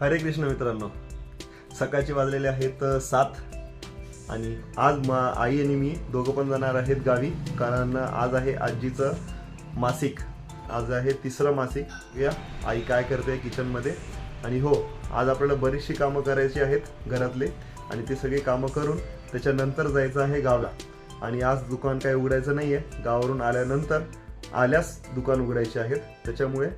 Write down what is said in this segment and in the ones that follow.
हरे कृष्ण मित्रांनो. सकाळचे वाजलेले आहेत सात. आणि आज मा आई आणि मी दोघं पण जाणार आहेत गावी कारण आज आहे आजीचं मासिक. आज आहे तिसरं मासिक. या आई काय करते किचनमध्ये. आणि हो आज आपल्याला बरीचशी कामं करायची आहेत घरातले. आणि ते सगळी कामं करून त्याच्यानंतर जायचं आहे गावला. आणि आज दुकान काय उघडायचं नाही आहे गावावरून आल्यानंतर आल्यास दुकान उघडायचे आहेत. त्याच्यामुळे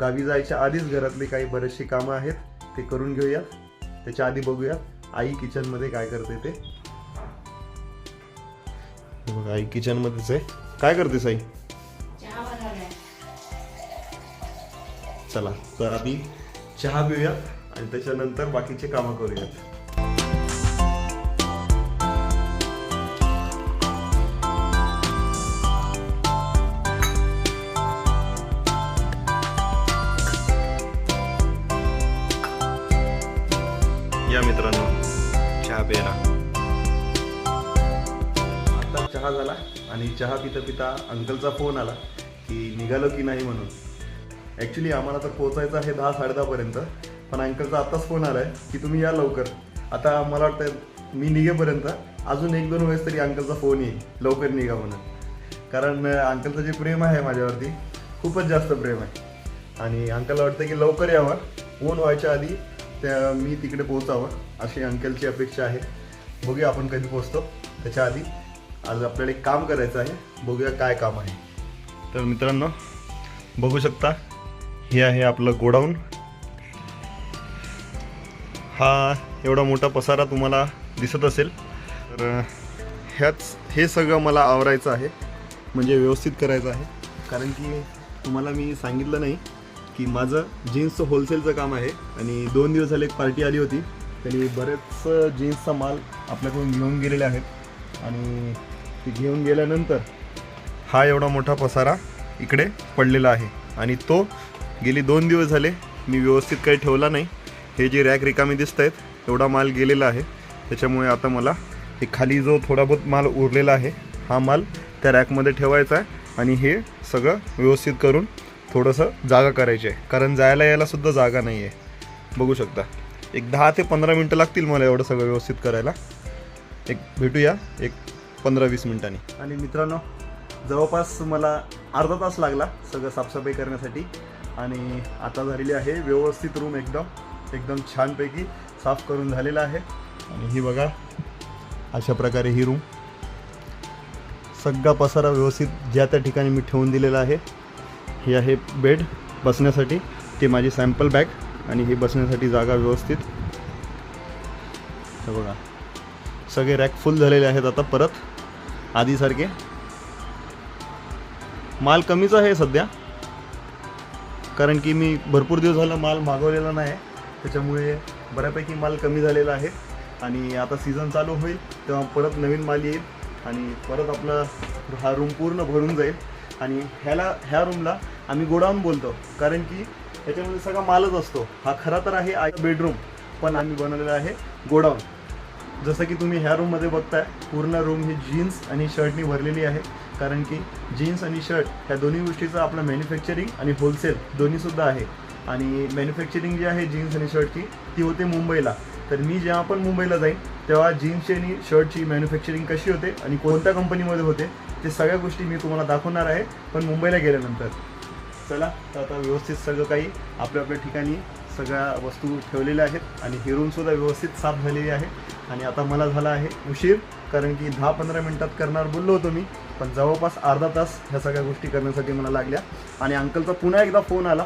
गावी जायच्या आधीच घरातली काही बरीचशी कामं आहेत. ते करून घेऊया. त्याच्या आधी बघूया आई किचनमध्ये काय करते ते. बघा आई किचनमध्येच आहे. काय करतेस आई? चहा बनवलाय. चला तर आधी चहा पिऊया आणि त्याच्यानंतर बाकीचे कामं करूयात. चहा झाला आणि चहा पिता पिता अंकलचा फोन आला की निघालो की नाही म्हणून. ॲक्च्युली आम्हाला तर पोचायचं आहे दहा साडेदहापर्यंत पण अंकलचा आत्ताच फोन आला आहे की तुम्ही या लवकर. आता मला वाटतं मी निघेपर्यंत अजून एक दोन वेळेस तरी अंकलचा फोन येईल लवकर निघा म्हणून. कारण अंकलचं जे प्रेम आहे माझ्यावरती खूपच जास्त प्रेम आहे. आणि अंकलला वाटतं की लवकर यावं. ऊन व्हायच्या आधी त्या मी तिकडे पोहोचावं अशी अंकलची अपेक्षा आहे. बघूया आपण कधी पोचतो त्याच्या आधी आज आपल्याला एक काम करायचं आहे. बघूया काय काम आहे. तर मित्रांनो बघू शकता हे आहे आपलं गोडाऊन. हा एवढा मोठा पसारा तुम्हाला दिसत असेल. तर ह्याच हे सगळं मला आवरायचं आहे. म्हणजे व्यवस्थित करायचं आहे. कारण की तुम्हाला मी सांगितलं नाही की माझं जीन्सचं होलसेलचं काम आहे. आणि दोन दिवस झाले एक पार्टी आली होती. त्यांनी बरेच जीन्सचा माल आपल्याकडून घेऊन गेलेले आहेत. आणि ती घेऊन गेल्यानंतर हा एवढा मोठा पसारा इकडे पडलेला आहे. आणि तो गेली दोन दिवस झाले मी व्यवस्थित काही ठेवला नाही. हे जे रॅक रिकामी दिसत आहेत एवढा माल गेलेला आहे. त्याच्यामुळे आता मला हे खाली जो थोडा बहुत माल उरलेला आहे हा माल त्या रॅकमध्ये ठेवायचा आहे आणि हे सगळं व्यवस्थित करून थोडंसं जागा करायची आहे. कारण जायला यायलासुद्धा जागा नाही आहे बघू शकता. एक दहा ते पंधरा मिनटं लागतील मला एवढं सगळं व्यवस्थित करायला. एक भेटूया. एक पंधरा वीस मिनिटांनी. आणि मित्रांनो जवळपास मला अर्धा तास लागला सगळं साफसफाई करण्यासाठी. आणि आता झालेली आहे व्यवस्थित रूम एकदम एकदम छानपैकी साफ करून झालेला आहे. आणि ही बघा अशा प्रकारे ही रूम. सगळा पसारा व्यवस्थित ज्या त्या ठिकाणी मी ठेवून दिलेला आहे ही आहे बेड बसण्यासाठी. ते माझी सॅम्पल बॅग आणि ही बसण्यासाठी जागा व्यवस्थित. हे बघा सगळे रॅक फुल झालेले आहेत आता परत. आधीसारखे. माल कमीच आहे सध्या. कारण की मी भरपूर दिवस झालं माल मागवलेला नाही. त्याच्यामुळे बऱ्यापैकी माल कमी झालेला आहे. आणि आता सीझन चालू होईल तेव्हा परत नवीन माल येईल आणि परत आपला हा रूम पूर्ण भरून जाईल. आणि ह्याला ह्या रूमला आम्ही गोडाऊन बोलतो. कारण की ह्याच्यामध्ये सगळा मालच असतो. हा खरा तर आहे आय बेडरूम पण आम्ही बनवलेला आहे गोडाऊन. जसं की तुम्ही ह्या रूममध्ये बघताय पूर्ण रूम ही जीन्स आणि शर्टनी भरलेली आहे. कारण की जीन्स आणि शर्ट ह्या दोन्ही गोष्टीचं आपलं मॅन्युफॅक्चरिंग आणि होलसेल दोन्हीसुद्धा आहे. आणि मॅन्युफॅक्चरिंग जी आहे जीन्स आणि शर्टची ती होते मुंबईला. तर मी जेव्हा पण मुंबईला जाईन तेव्हा जीन्सची आणि शर्टची मॅन्युफॅक्चरिंग कशी होते आणि कोणत्या कंपनीमध्ये होते ते सगळ्या गोष्टी मी तुम्हाला दाखवणार आहे पण मुंबईला गेल्यानंतर. चला तर आता व्यवस्थित सगळं काही आपल्या आपल्या ठिकाणी सगळ्या वस्तू ठेवलेल्या आहेत आणि हिरूनसुद्धा व्यवस्थित साफ झालेली आहे. आणि आता मला झाला आहे उशीर कारण की दहा पंधरा मिनटात करणार बोललो होतो मी पण जवळपास अर्धा तास ह्या सगळ्या गोष्टी करण्यासाठी मला लागल्या. आणि अंकलचा पुन्हा एकदा फोन आला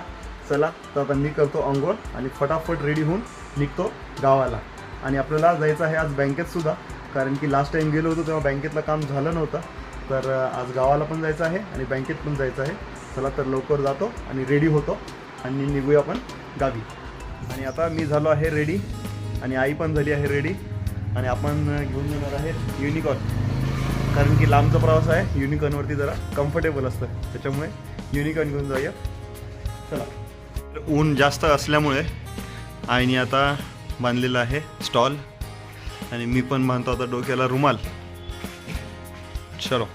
चला तर आता मी करतो अंघोळ आणि फटाफट रेडी होऊन निघतो गावाला. आणि आपल्याला जायचं आहे आज बँकेतसुद्धा कारण की लास्ट टाईम गेलो होतो तेव्हा बँकेतलं काम झालं नव्हतं. तर आज गावाला पण जायचं आहे आणि बँकेत पण जायचं आहे. चला तर लवकर जातो आणि रेडी होतो आणि निघूया आपण गावी. आणि आता मी झालो आहे रेडी आणि आई पण झाली आहे रेडी आणि आपण घेऊन जाणार आहे युनिकॉर्न कारण की लांबचा प्रवास आहे युनिकॉर्नवरती जरा कम्फर्टेबल असतं. त्याच्यामुळे युनिकॉर्न घेऊन जाऊया. चला. ऊन जास्त असल्यामुळे आईने आता बांधलेला आहे स्टॉल आणि मी पण बांधतो आता डोक्याला रुमाल. चलो.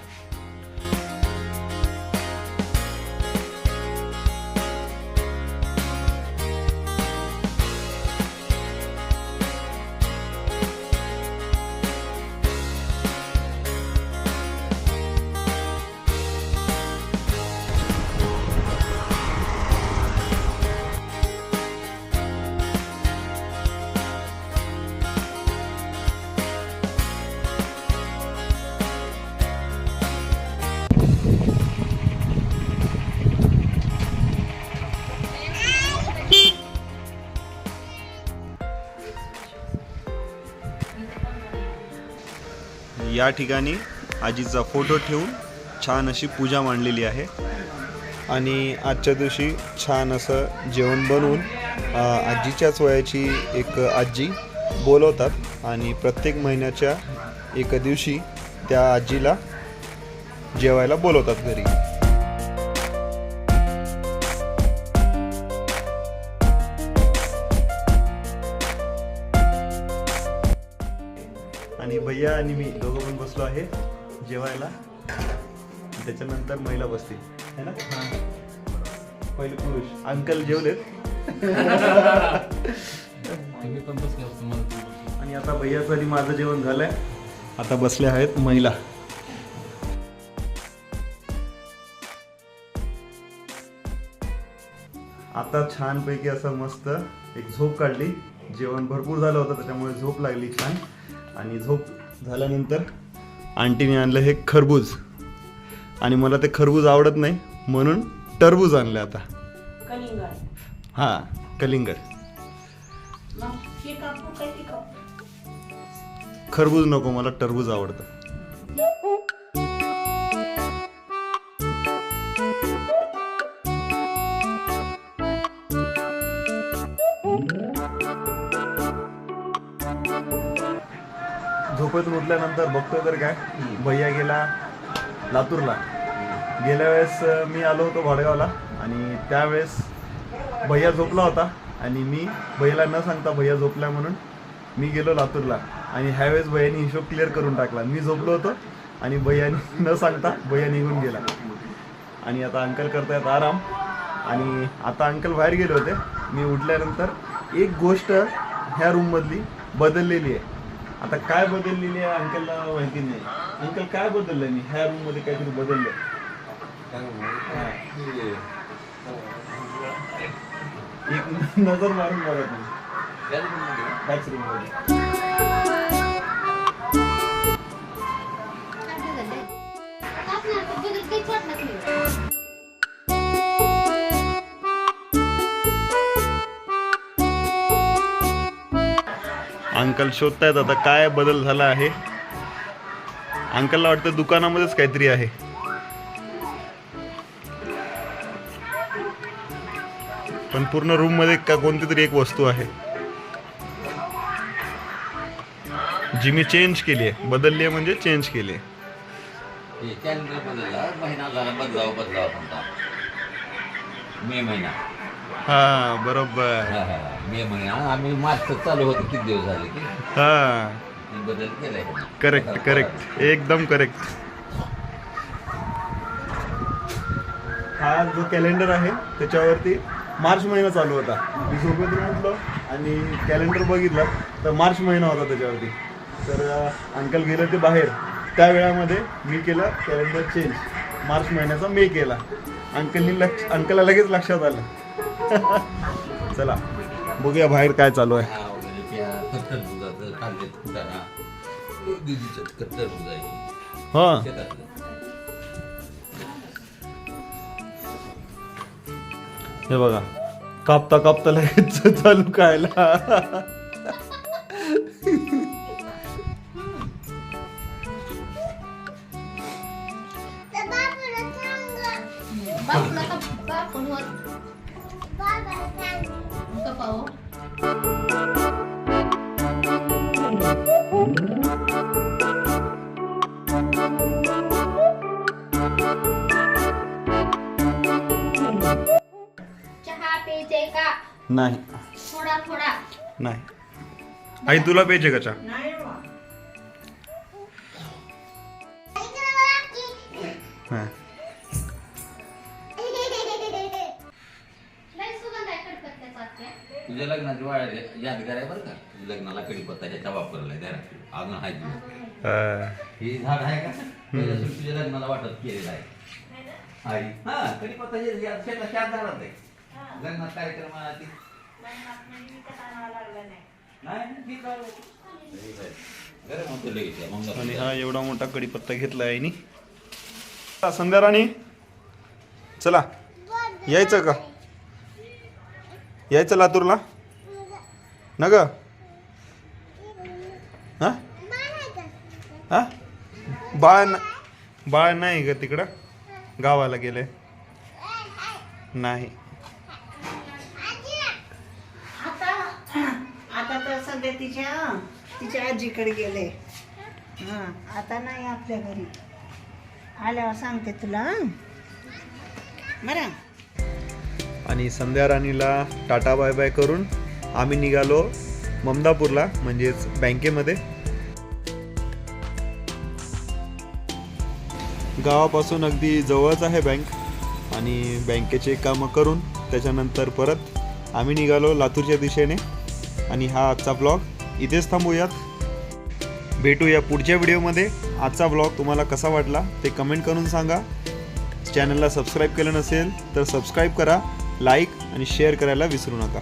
या ठिकाणी आजीचा फोटो ठेवून छान अशी पूजा मांडलेली आहे. आणि आजच्या दिवशी छान असं जेवण बनवून आजीच्याच वयाची एक आजी बोलवतात आणि प्रत्येक महिन्याच्या एका दिवशी त्या आजीला जेवायला बोलवतात घरी. भैया आणि मी दोघं पण बसलो आहे जेवायला. त्याच्यानंतर महिला बसतील. है ना? पहिले पुरुष. अंकल जेवलेत. मी पण बसलो होतो मला पण बसलो. आणि आता भैयाचं आणि माझं जेवण झालंय. आता बसले आहेत महिला. आता छानपैकी असं मस्त एक झोप काढली. जेवण भरपूर झालं होतं त्याच्यामुळे झोप लागली छान. आणि झोप झाल्यानंतर आंटीने आणलं हे खरबूज. आणि मला ते खरबूज आवडत नाही म्हणून टरबूज आणलं आता. हां कलिंगड. हे खरबूज नको मला टरबूज आवडतं. झोपेतून उठल्यानंतर बघतोय तर काय? भैया गेला लातूरला. गेल्या वेळेस मी आलो होतो भाडगावला आणि त्यावेळेस भैया झोपला होता आणि मी भैयाला न सांगता भैया झोपला म्हणून मी गेलो लातूरला आणि ह्यावेळेस भैयानी हिशोब क्लिअर करून टाकला. मी झोपलो होतो आणि भैयानी न सांगता भैया निघून गेला. आणि आता अंकल करतायत आराम. आणि आता अंकल बाहेर गेले होते. मी उठल्यानंतर एक गोष्ट ह्या रूममधली बदललेली आहे. आता काय बदललेली आहे अंकलला माहिती नाही. अंकल काय बदललं मी ह्या रूममध्ये काहीतरी बदललं एक नजर मारून बघा तुम्ही. त्याच you. अंकल शोधतायत आता काय बदल झाला आहे? अंकलला वाटतं दुकानामध्येच काहीतरी आहे. पण पूर्ण रूममध्ये का कोणती तरी एक वस्तू आहे. जी मी चेंज केली आहे. बदलली आहे म्हणजे चेंज केली आहे. महिना झाला मे महिना. हा बरोबर. हा, हा. मे महिना आम्ही मार्च चालू होतो किती दिवस झाले की? हा. मी बदल केलाय? करेक्ट करेक्ट एकदम करेक्ट हा जो कॅलेंडर आहे त्याच्यावरती मार्च महिना चालू होता. मी झोपेतून उठलो आणि कॅलेंडर बघितलं तर मार्च महिना होता त्याच्यावरती. तर अं, अंकल गेले ते बाहेर. त्या वेळामध्ये मी केलं कॅलेंडर चेंज मार्च महिन्याचा मे केला. अंकलनी लक्ष अंकलला लगेच लक्षात आलं. चला बघूया बाहेर काय चालू आहे. हा हां. हे. बघा कापता कापता लगेच चालू खायला. चहा का? नाही. थोडा थोडा नाही. आई तुला पाहिजे का चहा? नाही तुझ्या लग्नाची वाळ यादगार आहे बरं का? तुझ्या लग्नाला कडीपत्ता ह्याचा वापरलाय घरात अजून आहे तुझं. हा. हे झाड आहे का? तुझ्या लग्नाला वाटत केलेलं आहे. आई. हा कडीपत्ता हे शेतात झाडात आहे. लग्नात कार्यक्रम आला. ती आणि हा एवढा मोठा कडीपत्ता घेतला आहे नी संध्या राणी. चला. यायचं का? यायचं लातूरला? ना ग? हा? हा? बाळ ना बाळ नाही ग तिकडं? गावाला गेले. नाही. आता तर सध्या तिच्या तिच्या आजीकडे गेले. हां आता नाही आपल्या घरी. आल्यावर सांगते तुला बरं. आणि संध्या राणीला टाटा बाय बाय करून आम्ही निघालो ममदापूरला म्हणजेच बँकेमध्ये. गावापासून अगदी जवळच आहे बँक आणि बँकेचे कामं करून त्याच्यानंतर परत आम्ही निघालो लातूरच्या दिशेने. आणि हा आजचा ब्लॉग इथेच थांबूयात. भेटू या पुढच्या व्हिडिओमध्ये. आजचा ब्लॉग तुम्हाला कसा वाटला ते कमेंट करून सांगा. चॅनलला सबस्क्राईब केलं नसेल तर सबस्क्राईब करा. लाईक आणि शेअर करायला विसरू नका.